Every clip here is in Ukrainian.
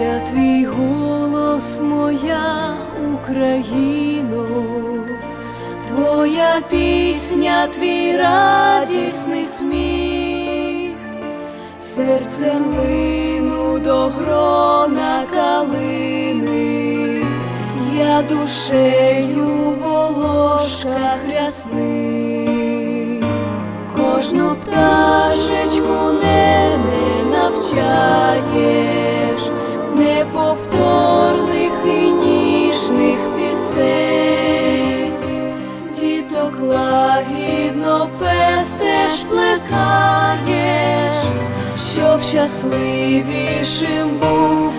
Я твій голос, моя Україно, твоя пісня, твій радісний сміх, серцем лину до грона калини, я душею в волошках рясних, кожну пташечку не, не навчаєш щасливішим був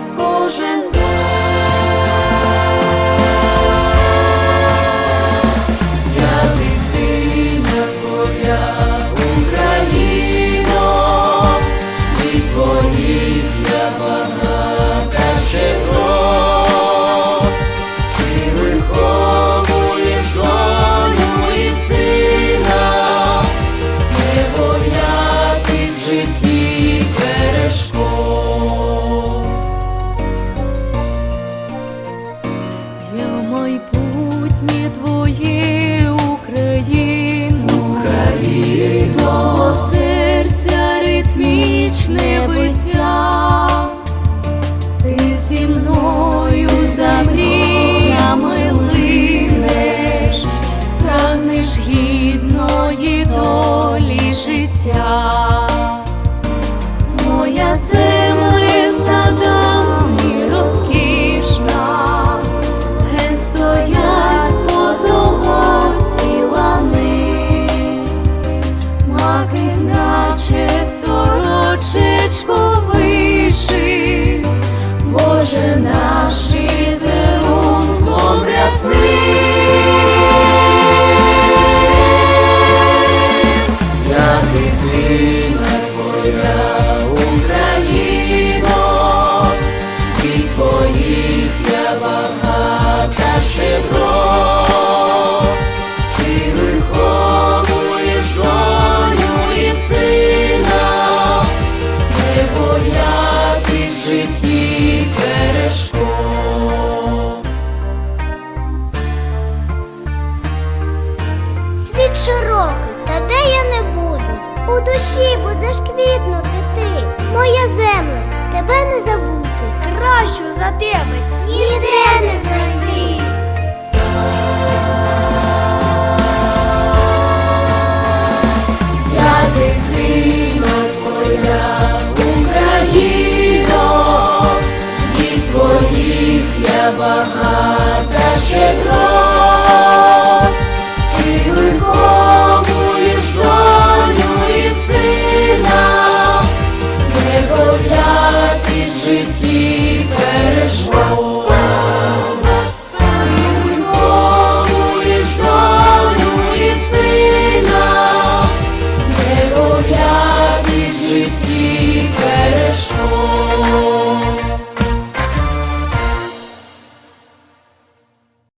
майбутнє твої Україну, Україно, серця ритмічне наче сорочечку виши, Боже наш У душі будеш квітнути ти, моя земля, тебе не забути. Кращу за тебе ніде не знайти. Я дитина твоя, Україно, від твоїх я багата щедро, житті